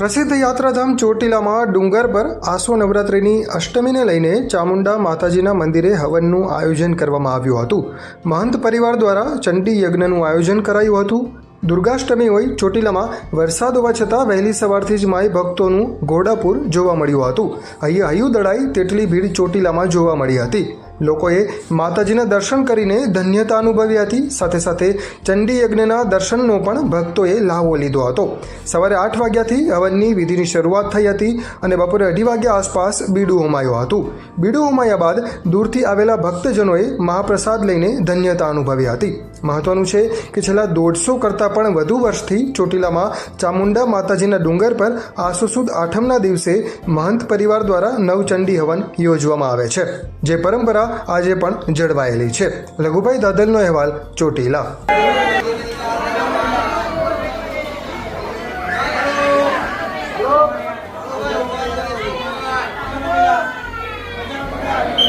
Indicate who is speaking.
Speaker 1: પ્રસિદ્ધ યાત્રાધામ ચોટીલામાં ડુંગર પર આસો નવરાત્રિની અષ્ટમીને લઈને ચામુંડા માતાજીના મંદિરે હવનનું આયોજન કરવામાં આવ્યું હતું. મહંત પરિવાર દ્વારા ચંડી યજ્ઞનું આયોજન કરાયું હતું. દુર્ગાષ્ટમી હોય ચોટીલામાં વરસાદ હોવા છતાં વહેલી સવારથી જ માય ભક્તોનું ઘોડાપુર જોવા મળ્યું હતું. હૈયું દડાઈ તેટલી ભીડ ચોટીલામાં જોવા મળી હતી. લોકોએ માતાજીના દર્શન કરીને ધન્યતા અનુભવી હતી. સાથે સાથે ચંડી યજ્ઞના દર્શનનો પણ ભક્તોએ લાવો લીધો હતો. સવારે આઠ વાગ્યાથી હવનની વિધિની શરૂઆત થઈ હતી અને બપોરે અઢી વાગ્યા આસપાસ બીડું હોમાયું હતું. બીડું હોમાયા બાદ દૂરથી આવેલા ભક્તજનોએ મહાપ્રસાદ લઈને ધન્યતા અનુભવી હતી. મહત્વનું છે કે છેલ્લા દોઢસો કરતાં પણ વધુ વર્ષથી ચોટીલામાં ચામુંડા માતાજીના ડુંગર પર આસો સુદ આઠમના દિવસે મહંત પરિવાર દ્વારા નવચંડી હવન યોજવામાં આવે છે. જે પરંપરા આજે પણ જળવાયેલી છે. લઘુભાઈ દાદલનો અહેવાલ ચોટીલા.